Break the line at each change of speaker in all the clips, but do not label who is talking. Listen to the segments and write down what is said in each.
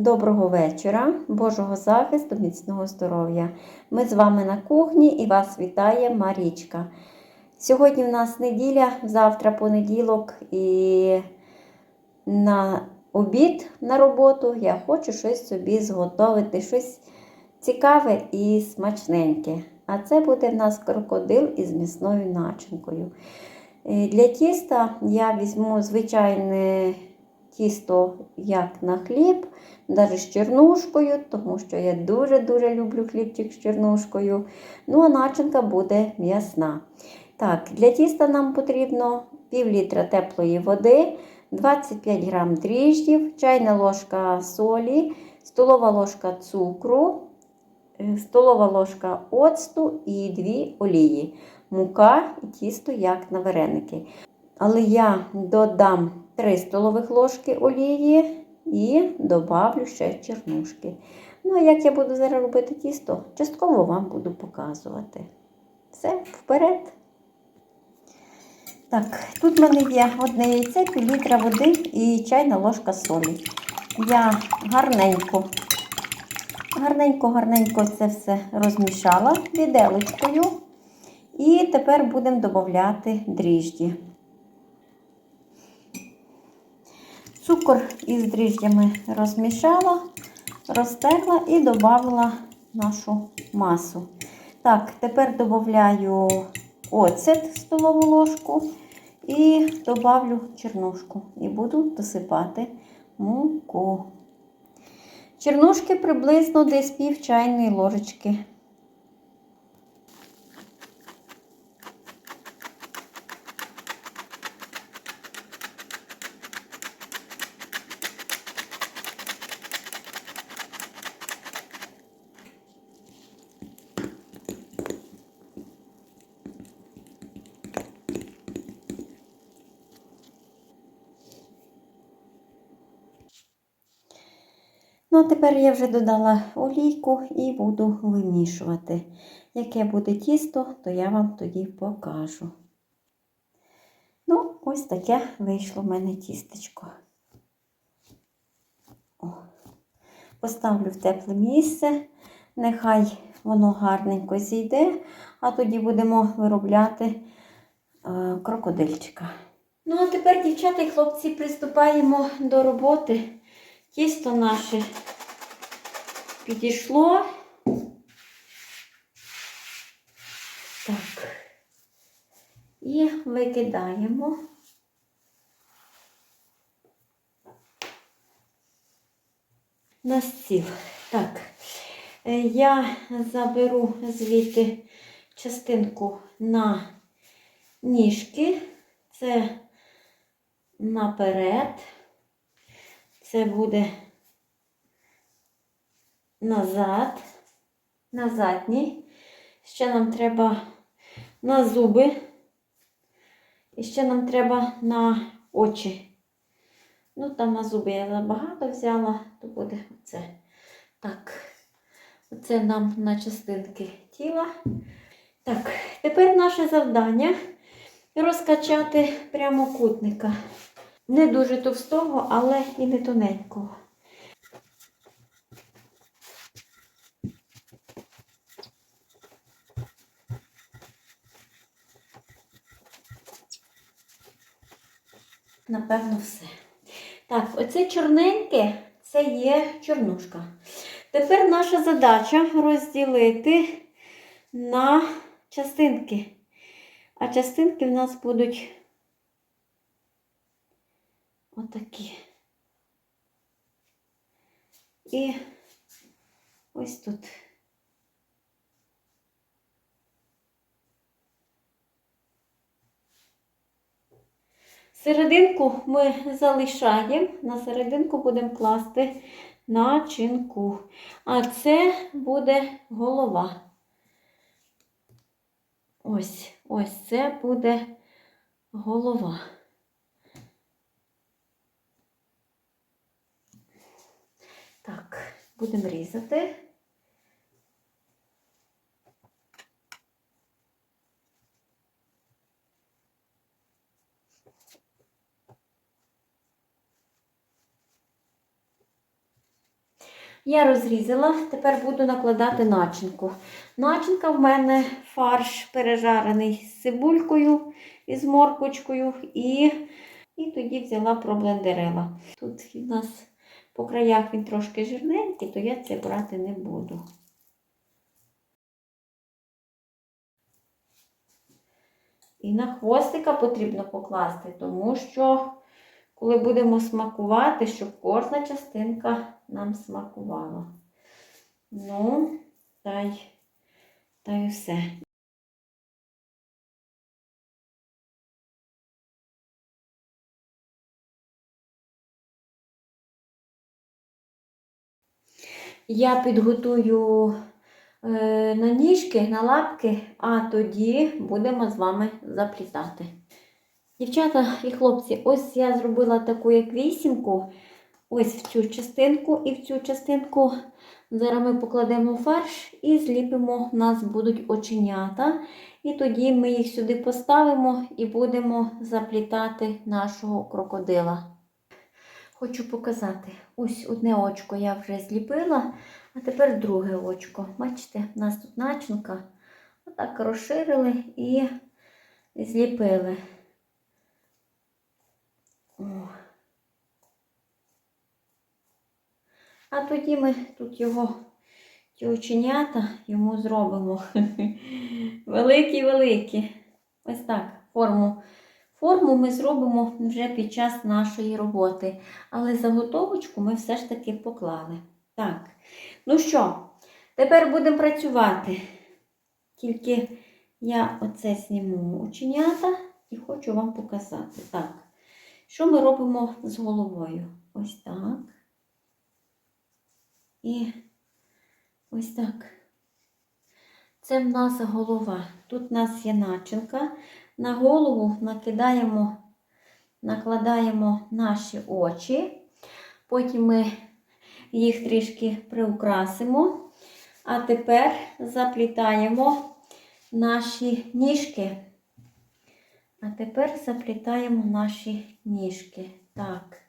Доброго вечора, Божого захисту, міцного здоров'я. Ми з вами на кухні і вас вітає Марічка. Сьогодні в нас неділя, завтра понеділок, і на обід на роботу я хочу щось собі зготовити, щось цікаве і смачненьке. А це буде в нас крокодил із м'ясною начинкою. Е, Для тіста я візьму звичайне тісто як на хліб, навіть з чернушкою, тому що я дуже-дуже люблю хлібчик з чернушкою. Ну, а начинка буде м'ясна. Так, для тіста нам потрібно пів літра теплої води, 25 грам дріждів, чайна ложка солі, столова ложка цукру, е, столова ложка оцту і 2 олії. Мука і тісто як на вареники. Але я додам 3 столових ложки олії і добавлю ще чернушки. Ну, а як я буду зараз робити тісто, частково вам буду показувати. Все, вперед. Так, тут в мене є одне яйце, пів води і чайна ложка солі. Я гарненько, гарненько-гарненько це все розмішала віделочкою. І тепер будемо додати дріжджі. Цукор із дріжджями розмішала, розтерла і додала нашу масу. Так, тепер додаю оцет столову ложку і додавлю чернушку. І буду досипати муку. Чернушки приблизно десь пів чайної ложечки. Ну, а тепер я вже додала олійку і буду вимішувати. Яке буде тісто, то я вам тоді покажу. Ну, ось таке вийшло в мене тістечко. О. Поставлю в тепле місце, нехай воно гарненько зійде, а тоді будемо виробляти е, крокодильчика. Ну, а тепер, дівчата і хлопці, приступаємо до роботи. Тісто наше підійшло. Так. І викидаємо. На стіл. Так, е, я заберу звідти частинку на ніжки. Це наперед. Це буде назад, на задній. Ще нам треба на зуби. І ще нам треба на очі. Ну, там на зуби я забагато взяла, то буде оце. Так, оце нам на частинки тіла. Так, тепер наше завдання розкачати прямокутника. Не дуже товстого, але і не тоненького. Напевно, все. Так, оце чорненьке це є чорнушка. Тепер наша задача розділити на частинки. А частинки в нас будуть отакі. І ось тут. Серединку ми залишаємо, на серединку будемо класти начинку. А це буде голова. Ось, ось це буде голова. Так, будемо різати. Я розрізала, тепер буду накладати начинку. Начинка в мене фарш пережарений з цибулькою і з морквочкою, і, і тоді взяла проблендерила. Тут у нас по краях він трошки жирненький, то я це брати не буду. І на хвостика потрібно покласти, тому що коли будемо смакувати, щоб кожна частинка нам смакувала. Ну, та й, та й все. Я підготую е, на ніжки, на лапки, а тоді будемо з вами заплітати. Дівчата і хлопці, ось я зробила таку як вісімку. Ось в цю частинку і в цю частинку. Зараз ми покладемо фарш і зліпимо, у нас будуть оченята. І тоді ми їх сюди поставимо і будемо заплітати нашого крокодила. Хочу показати. Ось одне очко я вже зліпила, а тепер друге очко. Бачите, у нас тут начинка. Отак розширили і зліпили. А тоді ми тут його, ті оченята йому зробимо. Великі-великі. Ось так, форму. Форму ми зробимо вже під час нашої роботи. Але заготовочку ми все ж таки поклали. Так, ну що, тепер будемо працювати. Тільки я оце зніму оченята і хочу вам показати. Так. Що ми робимо з головою? Ось так. І ось так. Це в нас голова. Тут в нас є начинка. На голову накидаємо, накладаємо наші очі. Потім ми їх трішки приукрасимо. А тепер заплітаємо наші ніжки. А тепер заплітаємо наші ніжки. Так.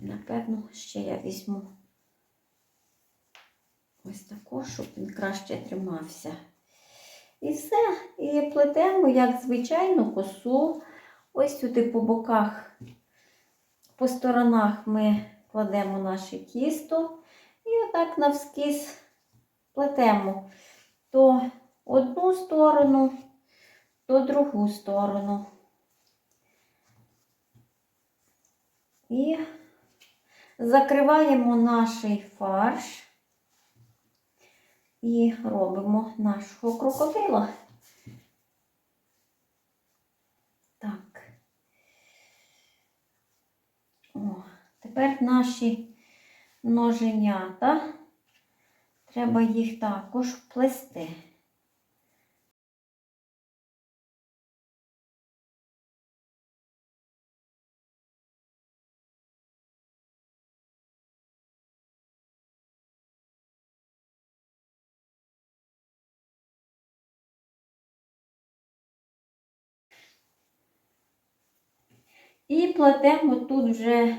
Напевно, ще я візьму ось таку, щоб він краще тримався. І все. І плетемо, як звичайну косу. Ось сюди по боках, по сторонах ми кладемо наше тісто. І отак навскіз плетемо то одну сторону то другу сторону. І закриваємо наш фарш і робимо нашого крокодила. Так. О, тепер наші ноженята. Треба їх також плести. І плетемо тут вже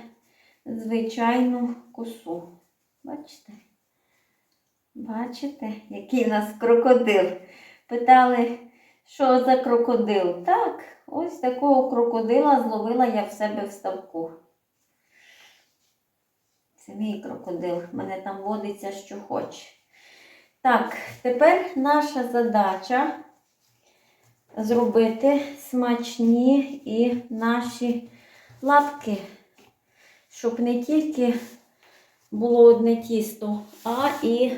звичайну косу. Бачите? Бачите, який в нас крокодил? Питали, що за крокодил? Так, ось такого крокодила зловила я в себе в ставку. Це мій крокодил. В мене там водиться, що хоче. Так, тепер наша задача зробити смачні і наші лапки, щоб не тільки було одне тісто, а і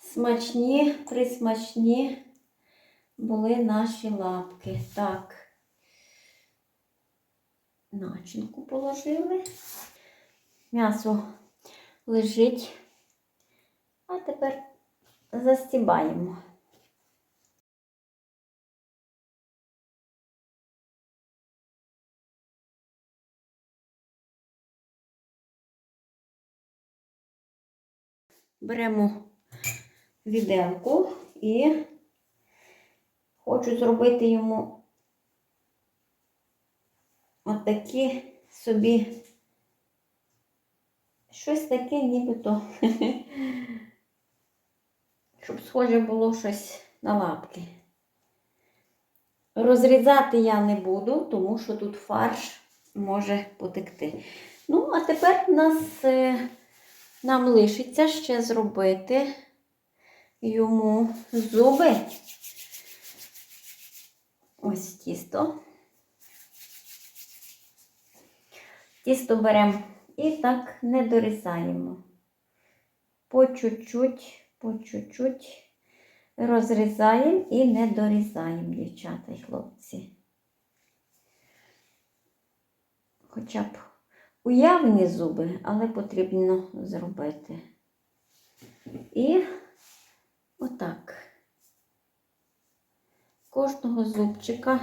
смачні, присмачні були наші лапки. Так, начинку положили. М'ясо лежить. А тепер застібаємо. Беремо віделку і хочу зробити йому отакі собі щось таке нібито, щоб схоже було щось на лапки. Розрізати я не буду, тому що тут фарш може потекти. Ну, а тепер у нас, е, нам лишиться ще зробити йому зуби. Ось тісто. Тісто беремо і так не дорізаємо. По чуть-чуть, по чуть-чуть розрізаємо і не дорізаємо, дівчата і хлопці. Хоча б уявні зуби, але потрібно зробити. І отак. Кожного зубчика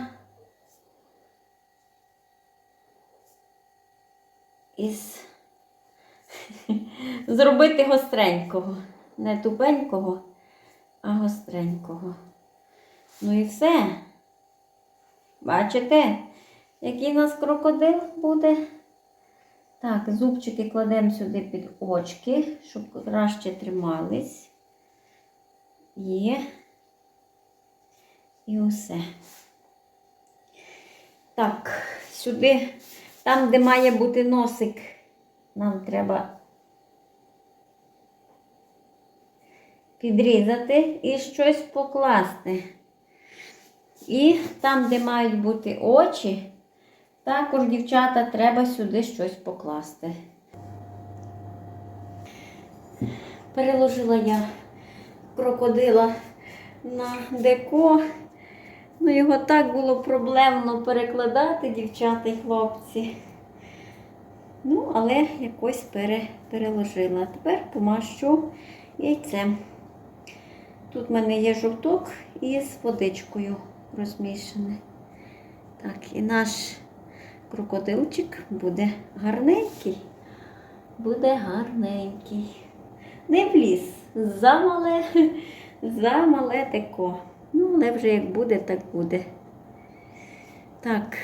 із зробити гостренького, не тупенького, а гостренького. Ну і все. Бачите, який у нас крокодил буде? Так, зубчики кладемо сюди під очки, щоб краще тримались. Є. І усе. Так, сюди, там, де має бути носик, нам треба підрізати і щось покласти. І там, де мають бути очі, також, дівчата, треба сюди щось покласти. Переложила я крокодила на деко. Ну, його так було проблемно перекладати, дівчата і хлопці. Ну, але якось пере, переложила. Тепер помащу яйцем. Тут в мене є жовток із водичкою розмішаний. Так, і наш крокодилчик буде гарненький. Буде гарненький. Не вліз, замале, замале тако. Ну, але вже як буде, так буде. Так,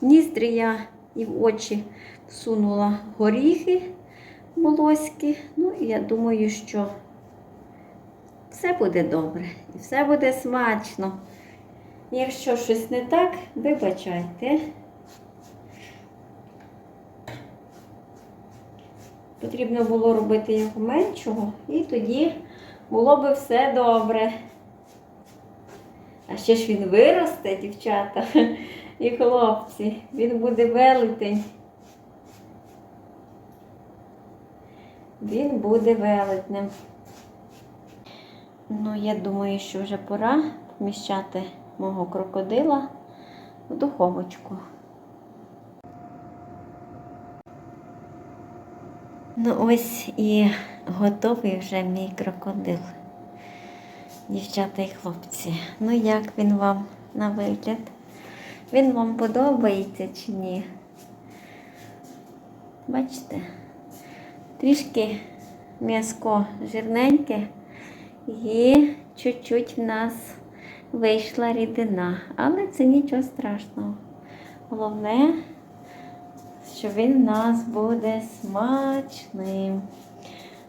в ніздрі я і в очі всунула горіхи волоські. Ну, і я думаю, що все буде добре і все буде смачно. Якщо щось не так, вибачайте. Потрібно було робити його меншого, і тоді було би все добре. А ще ж він виросте, дівчата і хлопці. Він буде велетень. Він буде велетнем. Ну, я думаю, що вже пора поміщати мого крокодила в духовочку. Ну ось і готовий вже мій крокодил. Дівчата і хлопці. Ну як він вам на вигляд? Він вам подобається чи ні? Бачите? Трішки м'язко жирненьке і чуть-чуть в нас вийшла рідина. Але це нічого страшного. Головне, що він в нас буде смачним.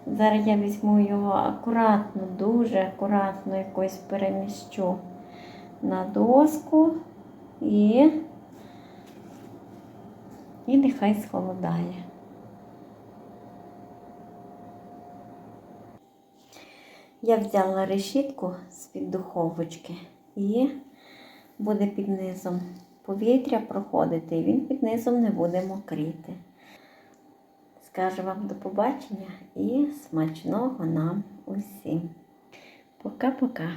Зараз я візьму його акуратно, дуже акуратно якось переміщу на доску і, і нехай схолодає. Я взяла решітку з-під духовочки і буде під низом повітря проходити, і він під низом не буде мокріти. Скажу вам до побачення і смачного нам усім. Пока-пока.